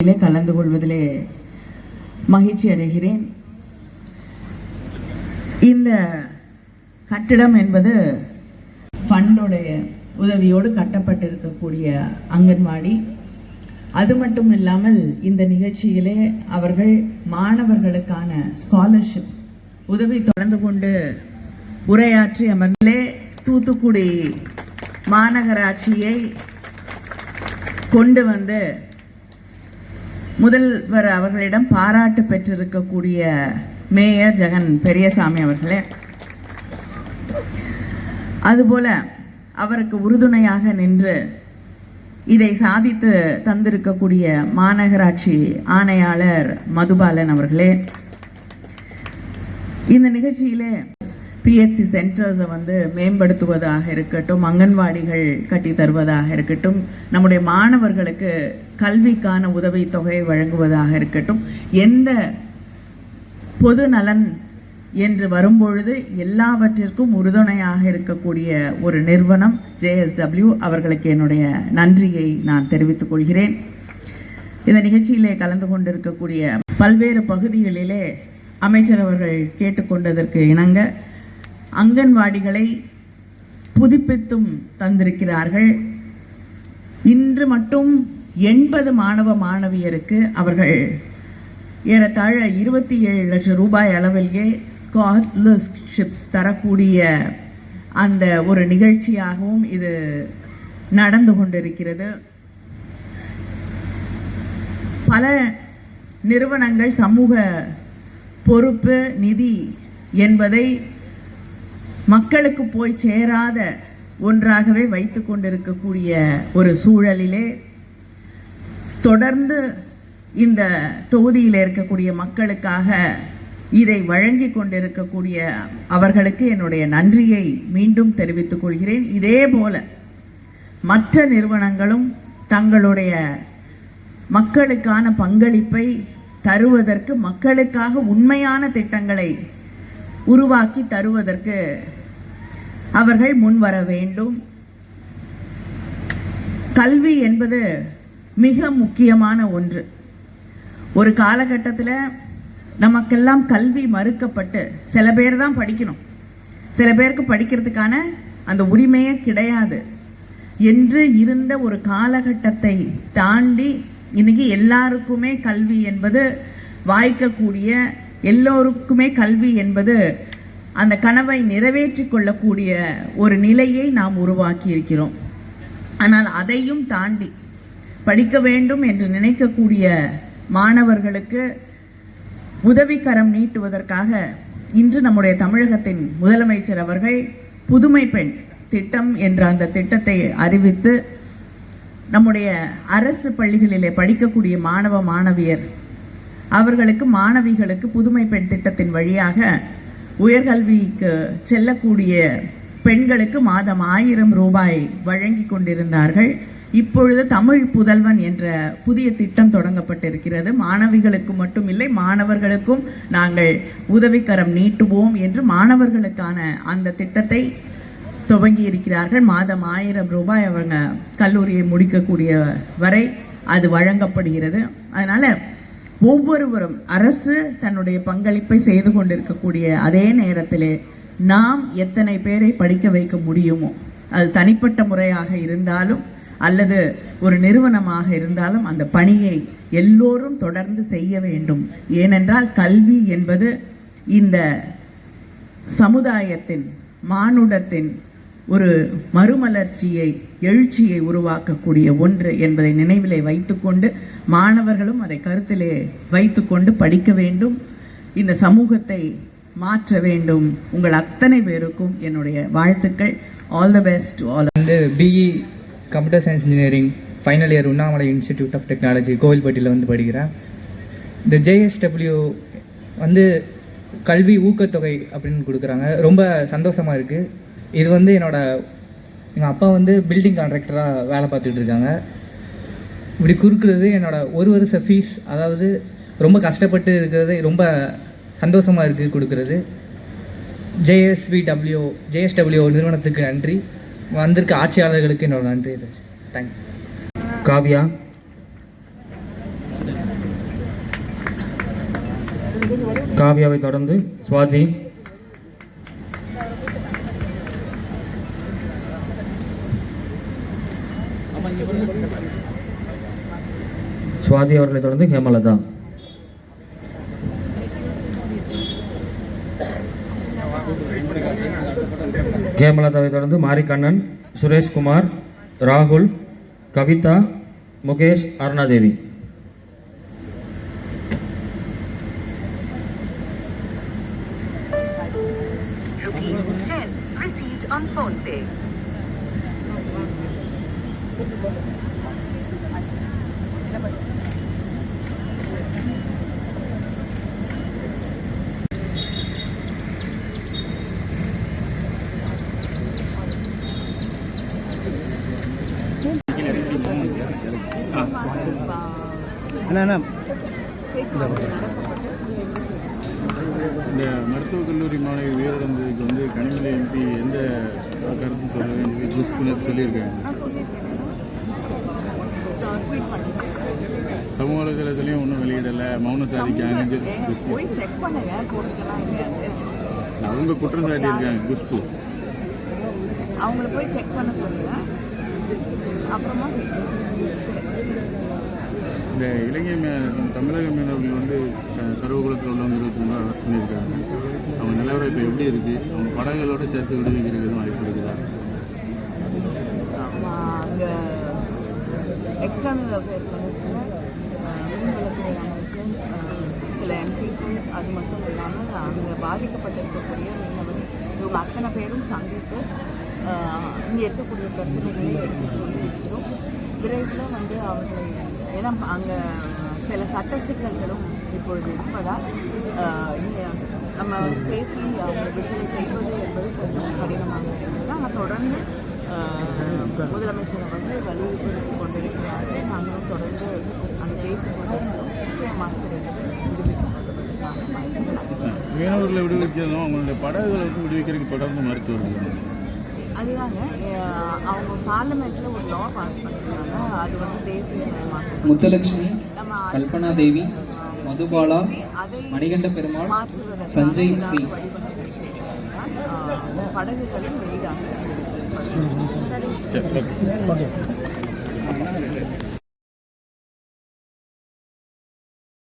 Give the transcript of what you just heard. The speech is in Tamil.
இதிலே கலந்து கொள்வதிலே மகிழ்ச்சி அடைகிறேன். இந்த கட்டிடம் என்பது ஃபண்டுடைய உதவியோடு கட்டப்பட்டிருக்கக்கூடிய அங்கன்வாடி. அது மட்டும் இல்லாமல் இந்த நிகழ்ச்சியிலே அவர்கள் மாணவர்களுக்கான ஸ்காலர்ஷிப்ஸ் உதவி தொடர்ந்து கொண்டு உரையாற்றி அமர்ந்தே தூத்துக்குடி மாநகராட்சியை கொண்டு வந்து முதல்வர் அவர்களிடம் பாராட்டு பெற்றிருக்கக்கூடிய மேயர் ஜெகன் பெரியசாமி அவர்களே அதுபோல அவருக்கு உறுதுணையாக நின்று இதை சாதித்து தந்திருக்கக்கூடிய மாநகராட்சி ஆணையாளர் மதுபாலன் அவர்களே இந்த நிகழ்ச்சியிலே பிஹெச்சி சென்டர்ஸை வந்து மேம்படுத்துவதாக இருக்கட்டும் அங்கன்வாடிகள் கட்டி தருவதாக இருக்கட்டும் நம்முடைய மாணவர்களுக்கு கல்விக்கான உதவித்தொகை வழங்குவதாக இருக்கட்டும் எந்த பொது நலன் என்று வரும்பொழுது எல்லாவற்றிற்கும் உறுதுணையாக இருக்கக்கூடிய ஒரு நிறுவனம் ஜேஎஸ்டபிள்யூ அவர்களுக்கு என்னுடைய நன்றியை நான் தெரிவித்துக் கொள்கிறேன். இந்த நிகழ்ச்சியிலே கலந்து கொண்டிருக்கக்கூடிய பல்வேறு பகுதிகளிலே அமைச்சர் அவர்கள் கேட்டுக்கொண்டதற்கு இணங்க அங்கன்வாடிகளை புதுப்பித்தும் தந்திருக்கிறார்கள். இன்று மட்டும் எண்பது மாணவ மாணவியருக்கு அவர்கள் ஏறத்தாழ இருபத்தி ஏழு லட்சம் ரூபாய் அளவிலே ஸ்காலர்ஷிப்ஸ் தரக்கூடிய அந்த ஒரு நிகழ்ச்சியாகவும் இது நடந்து கொண்டிருக்கிறது. பல நிறுவனங்கள் சமூக பொறுப்பு நிதி என்பதை மக்களுக்கு போய் சேராத ஒன்றாகவே வைத்து கொண்டிருக்கக்கூடிய ஒரு சூழலிலே தொடர்ந்து இந்த தொகுதியில் இருக்கக்கூடிய மக்களுக்காக இதை வழங்கி கொண்டிருக்கக்கூடிய அவர்களுக்கு என்னுடைய நன்றியை மீண்டும் தெரிவித்துக் கொள்கிறேன். இதே போல மற்ற நிறுவனங்களும் தங்களுடைய மக்களுக்கான பங்களிப்பை தருவதற்கு மக்களுக்காக உண்மையான திட்டங்களை உருவாக்கி தருவதற்கு அவர்கள் முன் வர வேண்டும். கல்வி என்பது மிக முக்கியமான ஒன்று. ஒரு காலகட்டத்தில் நமக்கெல்லாம் கல்வி மறுக்கப்பட்டு சில பேர் தான் படிக்கணும். சில பேருக்கு படிக்கிறதுக்கான அந்த உரிமையே கிடையாது. என்று இருந்த ஒரு காலகட்டத்தை தாண்டி இன்னைக்கு எல்லாருக்குமே கல்வி என்பது வாய்க்கக்கூடிய எல்லோருக்குமே கல்வி என்பது அந்த கனவை நிறைவேற்றி கொள்ளக்கூடிய ஒரு நிலையை நாம் உருவாக்கி இருக்கிறோம் ஆனால் அதையும் தாண்டி படிக்க வேண்டும் என்று நினைக்கக்கூடிய மாணவர்களுக்கு உதவிக்கரம் நீட்டுவதற்காக இன்று நம்முடைய தமிழகத்தின் முதலமைச்சர் அவர்கள் புதுமை பெண் திட்டம் என்ற அந்த திட்டத்தை அறிவித்து நம்முடைய அரசு பள்ளிகளிலே படிக்கக்கூடிய மாணவ மாணவியர் அவர்களுக்கு மாணவிகளுக்கு புதுமை பெண் திட்டத்தின் வழியாக உயர்கல்விக்கு செல்லக்கூடிய பெண்களுக்கு மாதம் ஆயிரம் ரூபாய் வழங்கி கொண்டிருந்தார்கள். இப்பொழுது தமிழ் புதல்வன் என்ற புதிய திட்டம் தொடங்கப்பட்டிருக்கிறது. மாணவிகளுக்கு மட்டுமில்லை மாணவர்களுக்கும் நாங்கள் உதவிக்கரம் நீட்டுவோம் என்று மாணவர்களுக்கான அந்த திட்டத்தை துவங்கி இருக்கிறார்கள் மாதம் ஆயிரம் ரூபாய் அவங்க கல்லூரியை முடிக்கக்கூடிய வரை அது வழங்கப்படுகிறது. அதனால் ஒவ்வொருவரும் அரசு தன்னுடைய பங்களிப்பை செய்து கொண்டிருக்கக்கூடிய அதே நேரத்திலே நாம் எத்தனை பேரை படிக்க வைக்க முடியுமோ அது தனிப்பட்ட முறையாக இருந்தாலும் அல்லது ஒரு நிறுவனமாக இருந்தாலும் அந்த பணியை எல்லோரும் தொடர்ந்து செய்ய வேண்டும். ஏனென்றால் கல்வி என்பது இந்த சமுதாயத்தின் மானுடத்தின் ஒரு மறுமலர்ச்சியை எழுச்சியை உருவாக்கக்கூடிய ஒன்று என்பதை நினைவிலே வைத்துக்கொண்டு மாணவர்களும் அதை கருத்திலே வைத்துக்கொண்டு படிக்க வேண்டும். இந்த சமூகத்தை மாற்ற வேண்டும். உங்கள் அத்தனை பேருக்கும் என்னுடைய வாழ்த்துக்கள். ஆல் த பெஸ்ட் ஆல் வந்து BE computer science engineering final year Unnamalai institute of technology கோவில்பட்டியில் வந்து படிக்கிறேன் இந்த ஜேஎஸ்டபிள்யூ வந்து கல்வி ஊக்கத்தொகை அப்படின்னு கொடுக்குறாங்க. ரொம்ப சந்தோஷமாக இருக்குது இது வந்து என்னோடய எங்கள் அப்பா வந்து பில்டிங் கான்ட்ராக்டராக வேலை பார்த்துட்டு இருக்காங்க. இப்படி குறுக்கிறது என்னோடய ஒரு வருஷ ஃபீஸ் அதாவது ரொம்ப கஷ்டப்பட்டு இருக்கிறது ரொம்ப சந்தோஷமாக இருக்குது கொடுக்குறது. ஜேஎஸ்பி டபிள்யூ ஜேஎஸ்டபிள்யூ நிறுவனத்துக்கு நன்றி. வந்திருக்க ஆட்சியாளர்களுக்கு என்னோட நன்றி இது. Thank you Kavya? காவ்யாவை தொடர்ந்து சுவாதி? சுவாதி அவர்களை தொடர்ந்து ஹேமலதா ஹேமலதாவை தொடர்ந்து மாரிக்கண்ணன் சுரேஷ்குமார் ராகுல் Kavitha Mukesh Arunadevi rupees 10 received on phone pay இந்த மருத்துவக் கல்லூரி மாணவி உயிரிழந்ததுக்கு வந்து கனிமொழி எம்பி எந்த கருத்து சொல்ல வேண்டியது? சொல்லியிருக்காங்க சமூக வலைதளத்துலையும் ஒன்றும் வெளியிடலை சாதிக்காங்க குஷ்பு. போய் செக் பண்ணுங்க போட்டுக்கலாம் அவங்க குற்றம் சாட்டியிருக்காங்க குஷ்பு. அவங்கள போய் செக் பண்ண சொல்லுங்க. அப்புறமா இந்த இலங்கை தமிழக மீனவர்கள் வந்து அஹ், சர்வகுலத்தில் உள்ளவங்க இருபத்தி மூணு அரெஸ்ட் பண்ணியிருக்காங்க. அவங்க நிலவரம் இப்போ எப்படி இருக்குது அவங்க படங்களோட சேர்த்து விடுவிக்கிறதுக்கு வாய்ப்பு இருக்குதா? எக்ஸ்டர்னல் அஃபேர்ஸ் மினிஸ்டர் மீன்வளத்துறை அமைச்சர் சில எம்பிக்கள் அது மட்டும் இல்லாமல் அங்கே பாதிக்கப்பட்டிருக்கக்கூடிய மீனவர் இவங்க அத்தனை பேரும் சந்தித்து இங்கே இருக்கக்கூடிய பிரச்சனைகளை எடுத்து சொல்லியிருக்கிறோம் விரைவில் வந்து அவர்களை ஏன்னா அங்கே சில சட்ட சிக்கல்களும் இப்பொழுது இருப்பதால் நம்ம பேசி அவங்களை விடுதலை செய்வது என்பது கொஞ்சம் கடினமாக இருந்தது ஆனால் தொடர்ந்து முதலமைச்சர் வந்து வலியுறுத்தி கொண்டிருக்கிறார்கள். நாங்களும் தொடர்ந்து அங்கே பேசிக் கொண்டிருக்கிறோம் நிச்சயமாக வாய்ப்புகள் அதிகம். மீனவர்களை விடுவிச்சாலும் அவங்களுடைய படகுகளை வந்து விடுவிக்கிறதுக்கு தொடர்ந்து மறுத்து வருகிறாங்க அதுதாங்க அவங்க பார்லிமெண்ட்டில் ஒரு லா பாஸ் பண்ணிருக்காங்க அது வந்து தேசிய மயமாக்கம் முத்துலட்சுமி கல்பனா தேவி மதுபாலா அதை மணிகண்ட பெருமாள் சஞ்சய் சி படகுகளும் எளிதாக సరే